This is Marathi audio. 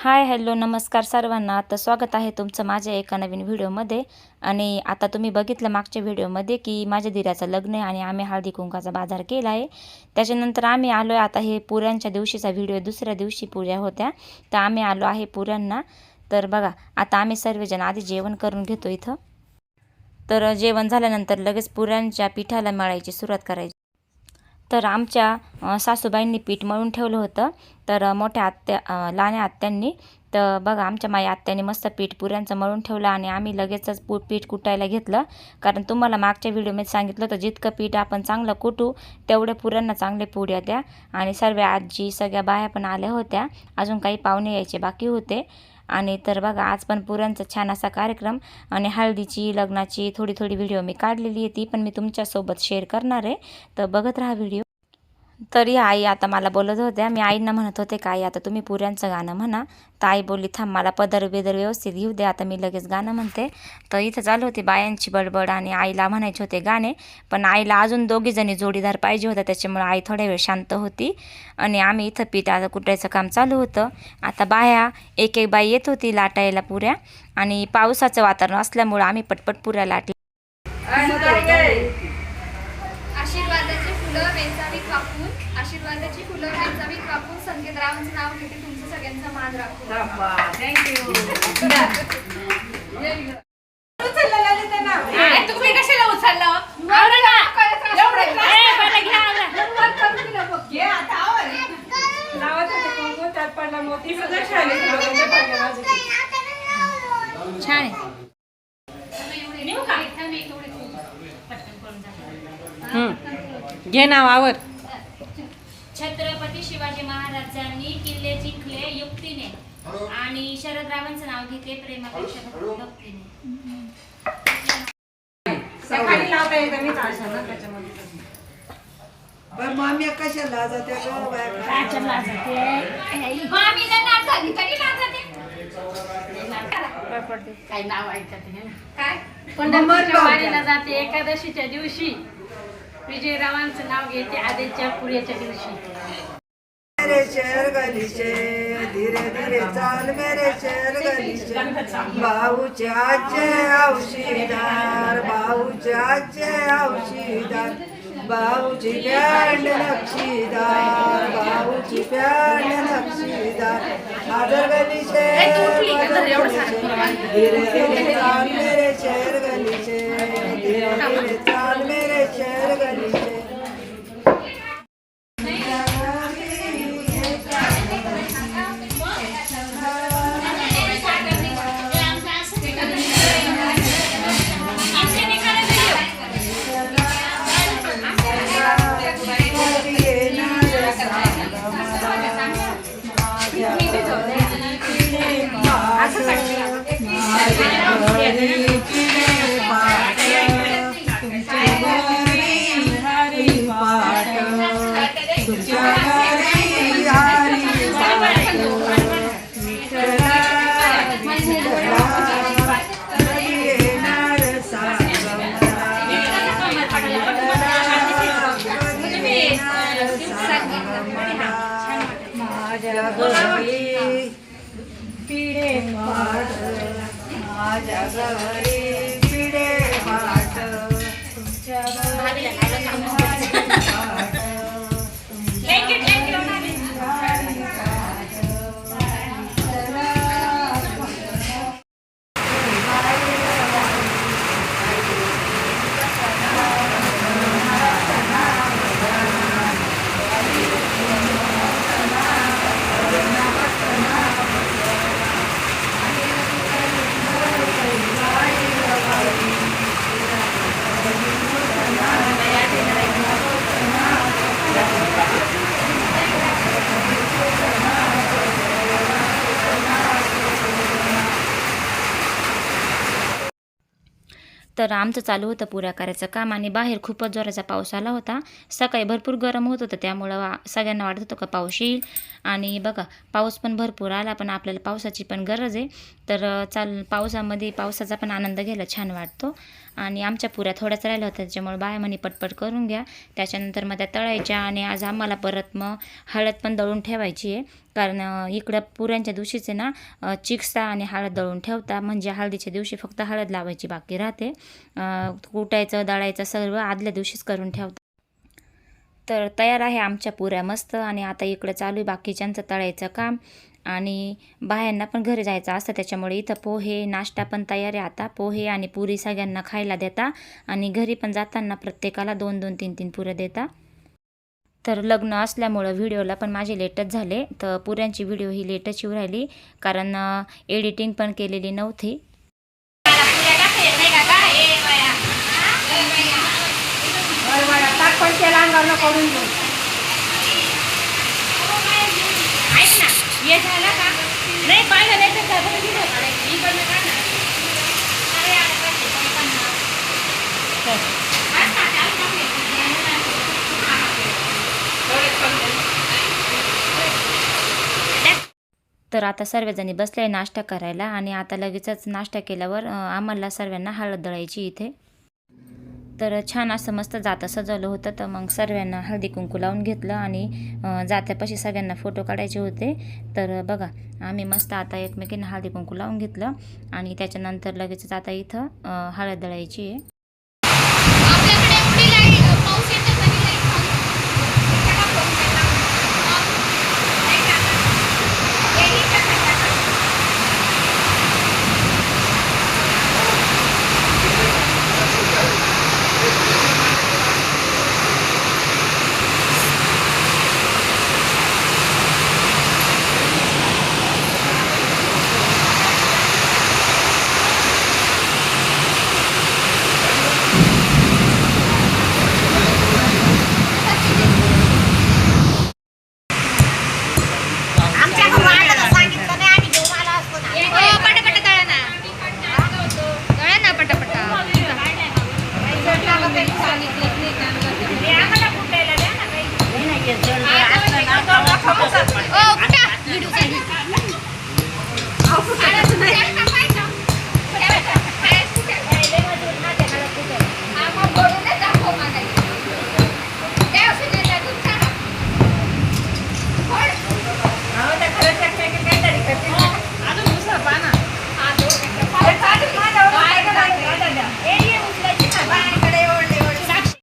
हाय हॅलो नमस्कार सर्वांना. तर स्वागत आहे तुमचं माझ्या एका नवीन व्हिडिओमध्ये. आणि आता तुम्ही बघितलं मागच्या व्हिडिओमध्ये की माझ्या दिराचं लग्न आहे आणि आम्ही हळदी कुंकाचा बाजार केला आहे. त्याच्यानंतर आम्ही आलो आहे आता हे पुऱ्यांच्या दिवशीचा व्हिडिओ. दुसऱ्या दिवशी पुऱ्या होत्या. तर आम्ही आलो आहे पुऱ्यांना. तर बघा आता आम्ही सर्वजण आधी जेवण करून घेतो इथं. तर जेवण झाल्यानंतर लगेच पुऱ्यांच्या पिठाला मळायची सुरुवात करायची. तर आमच्या सासूबाईंनी पीठ मळून ठेवलं होतं. तर मोठ्या आत्या लहान्या आत्यांनी तर बघा आमच्या माई आत्याने मस्त पीठ पुऱ्यांचं मळून ठेवलं आणि आम्ही लगेचच पू पीठ कुटायला घेतलं. कारण तुम्हाला मागच्या व्हिडिओमध्ये सांगितलं होतं जितकं पीठ आपण चांगलं कुटू तेवढे पुऱ्यांना चांगले पुड्या द्या. आणि सर्व आजी सगळ्या बाया पण आल्या होत्या. अजून काही पाहुणे यायचे बाकी होते. आणि तर बघा आज पण पुरणचा छान असा कार्यक्रम आणि हळदीची लग्नाची थोडी थोडी व्हिडिओ मी काढलेली आहे ती पण मी तुमच्यासोबत शेअर करणार आहे. तर बघत राहा व्हिडिओ. तरी आई आता मला बोलत होत्या. मी आईंना म्हणत होते का आई आता तुम्ही पुऱ्यांचं गाणं म्हणा. तर आई बोलली थांब मला पदर बिदर व्यवस्थित घेऊ दे आता मी लगेच गाणं म्हणते. तर इथं चालू होती बायांची बडबड आणि आईला म्हणायचे होते गाणे. पण आईला अजून दोघीजणी जोडीदार पाहिजे होता त्याच्यामुळे आई थोड्या वेळ शांत होती. आणि आम्ही इथं पीठ आता कुटायचं काम चालू होतं. आता बाया एक एक बाई येत होती लाटायला पुऱ्या. आणि पावसाचं वातावरण असल्यामुळं आम्ही पटपट पुऱ्या लाटल्या. आशीर्वादाची फुलं वापरून आशीर्वादाची फुलं वेचावीत वापरून संकेतरावांचं नाव घेते तुमचं सगळ्यांचा मान राखून. तुम्ही कशाला उचलला? छान घे नाव आवर. छत्रपती शिवाजी महाराजांनी किल्ले जिंकले युक्तीने. आणि शरदरावांचं नाव घेतले प्रेमापेक्षा भक्तीने पण मामी कशाला जाते नाव ऐकत. काय? जाते एकादशीच्या दिवशी. विजयरावांचं नाव घेते आदित्य पुऱ्याच्या दिवशी. मेरे शहर गलीचे धीरे धीरे चाल मेरे शहर गलीचे. भाऊचे आजचे औशीदार भाऊचे आजचे औशीदार. भाऊची पॅन्ट नक्षीदार भाऊची पॅन्ट नक्षीदार. आदर गलीचे धीरे धीरे चाल मेरे शहर गलीचे धीरे धीरे चाल मेरे शहर गलीचे. माझ्या घरी पिढे वाट तुमच्या तर आमचं चालू होतं पुऱ्या करायचं काम आणि बाहेर खूपच जोराचा पाऊस आला होता. सकाळी भरपूर गरम होत होतं त्यामुळं वा सगळ्यांना वाटत होतं का पाऊस येईल. आणि बघा पाऊस पण भरपूर आला पण आपल्याला पावसाची पण गरज आहे. तर चाल पावसामध्ये पावसाचा पण आनंद घ्यायला छान वाटतो. आणि आमच्या पुऱ्या थोड्याच राहिल्या होत्या त्याच्यामुळे बाया म्हणे पटपट करून घ्या. त्याच्यानंतर मग त्या तळायच्या आणि आज आम्हाला परत मग हळद पण दळून ठेवायची आहे. कारण इकडं पुऱ्यांच्या दिवशीच आहे ना चिक्सा आणि हळद दळून ठेवता. म्हणजे हळदीच्या दिवशी फक्त हळद लावायची बाकी राहते. कुटायचं दळायचं सर्व आदल्या दिवशीच करून ठेवता. तर तयार आहे आमच्या पुऱ्या मस्त. आणि आता इकडं चालू आहे बाकीच्यांचं तळायचं काम. आणि बायांना पण घरी जायचं असतं. त्याच्यामुळे इथं पोहे नाश्ता पण तयार आहे आता. पोहे आणि पुरी सगळ्यांना खायला देता. आणि घरी पण जाताना प्रत्येकाला दोन दोन तीन तीन पुऱ्या देता. तर लग्न असल्यामुळं व्हिडिओला पण माझे लेटच झाले. तर पुऱ्यांची व्हिडिओ ही लेटच येऊ राहिली. कारण एडिटिंग पण केलेली नव्हती ताक पण केला अंगावर पडून घेऊन ऐक ना हे झालं का नाही पाहिलं नाही तर काय बरं video काढायची. इकडनं काढ ना. अरे यार, पैसे पण पन्नास. आज का? चाल का? तर आता सर्वजणी बसले नाश्ता करायला आणि आता लगेचच नाश्ता केल्यावर आम्हाला सर्वांना हळद दळायची इथे. तर छान असं मस्त जातं सजवलं होतं तर मग सर्वांना हळदी कुंकू लावून घेतलं आणि जात्यापाशी सगळ्यांना फोटो काढायचे होते. तर बघा आम्ही मस्त आता एकमेकींना हळदी कुंकू लावून घेतलं आणि त्याच्यानंतर लगेचच आता इथं हळद दळायची आहे.